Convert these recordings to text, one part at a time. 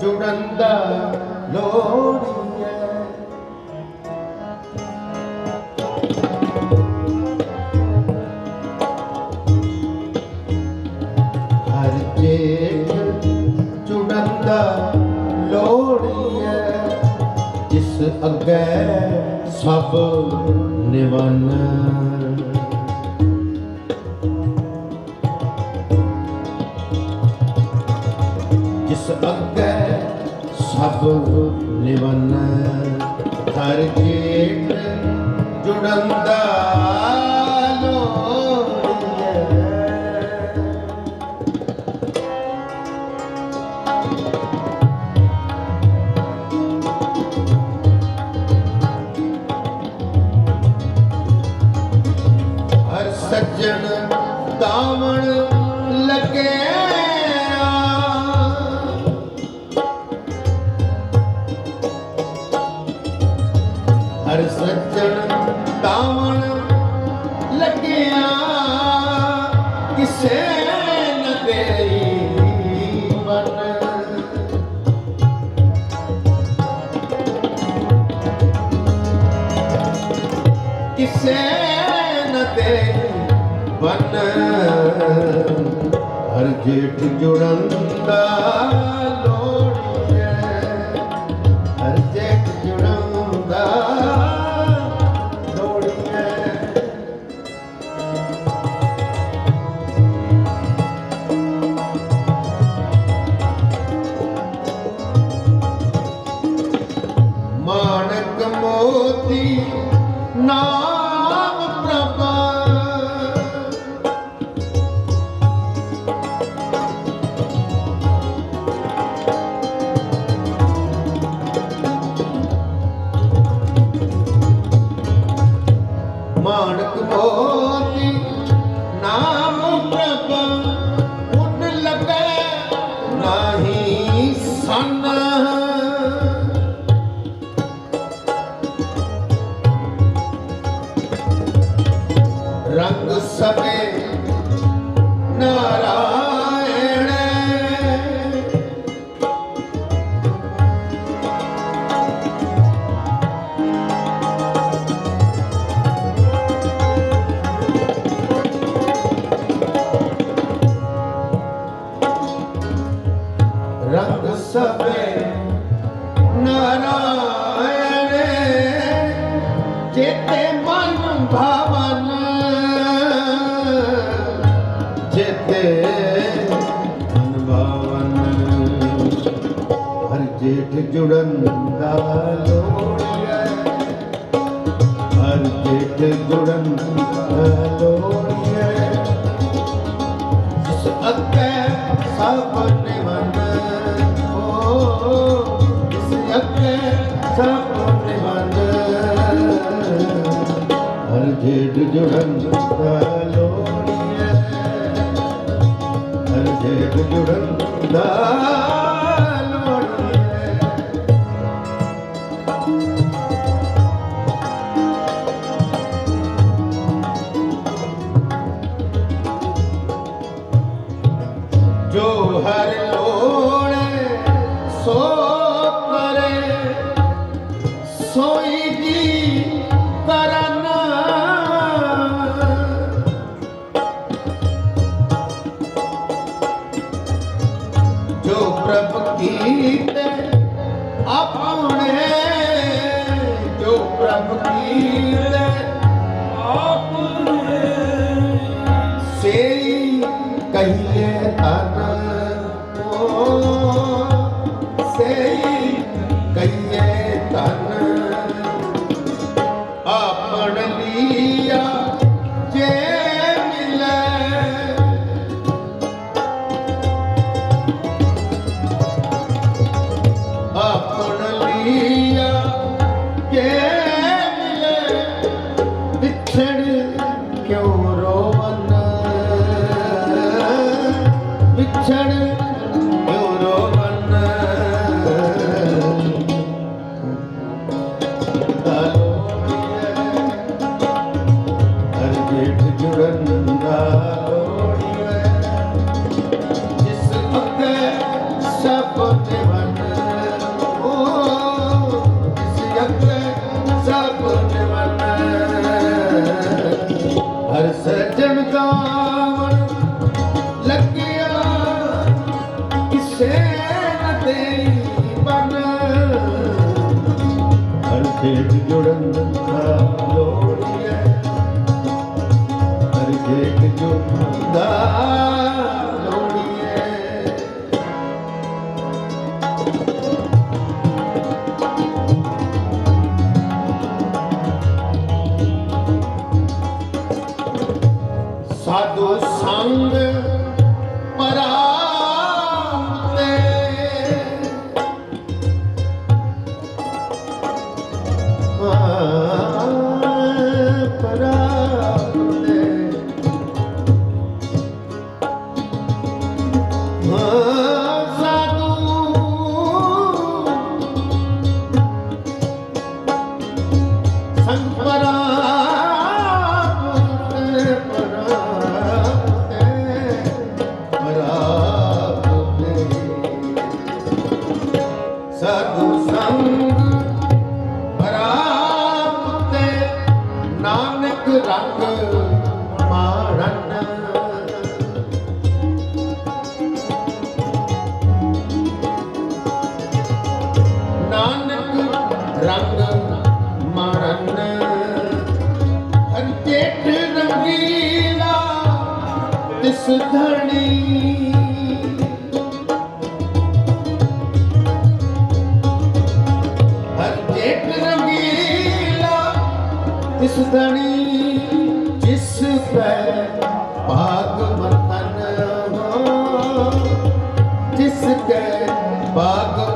ਜੁੜਨ ਦਾ ਲੋੜੀਏ ਹਰ ਜੇਠ ਜੁੜਨ ਦਾ ਲੋੜੀਏ ਜਿਸ ਅੱਗੇ ਸਭ ਨਿਵਨ। ਜਿਸ ਅੱਗੇ ਸਭ ਨਿਵਨ ਹਰ ਜੇਠ ਹਰ ਸੱਜਣ ਦਾਵਣ ਲੱਗਿਆ, ਕਿਸੇ ਨ ਤੇਰੀ ਮਨ ਕਿਸੇ ਨ ਤੇ ਬਨ ਹਰ ਜੇਠ ਜੁੜਨ ਦਾ ਮਾਨਕ ਮੋਤੀ ਨਾਮ ਪ੍ਰਭ ਰੰਗ ਸਭੇ ਨਾਰਾਇਣ। ਰੰਗ ਸਭੇ ਨਾਰਾਇਣ। ਚੇਤੇ ਮਨ ਭਾਵਨ ਹਰ ਜੁੜਨ ਦਾ ਲੋੜੀਐ ਹਰ ਜੇਠ ਜੁੜਨ ਦਾ ਲੋੜੀਐ ਜਿਸ ਸਭ ਨਿਵਨ ਓ ਜਿਸ ਸਭ ਨਿਵਨ। ਹਰ ਜੇਠ ਜੁੜਨ ਦਾ ਲੋੜੀਐ ਹਰ ਜੇਠ ਜੁੜਨ ਦਾ love. ਮਰਨ ਮਰਨ ਅੰਤੇਟ ਰੰਗੀਲਾ ਤਿਸ ਧਣੀ ਅੰਤੇਟ ਰੰਗੀਲਾ ਤਿਸ ਧਣੀ ਜਿਸ ਪੈ ਭਾਗ ਮਤਨ ਹੋ ਜਿਸ ਕੈ ਭਾਗ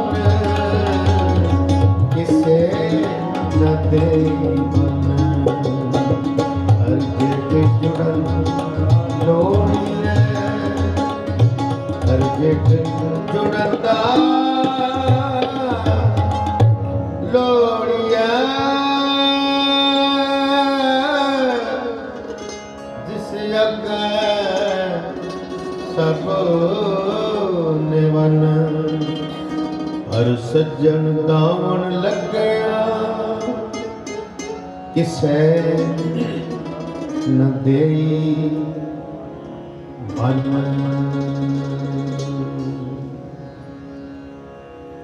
ਹਰ ਸੱਜਣ ਦਾਵਣ ਲੱਗਿਆ। ਕਿਸੈ ਨ ਦੇਈ ਮਨ।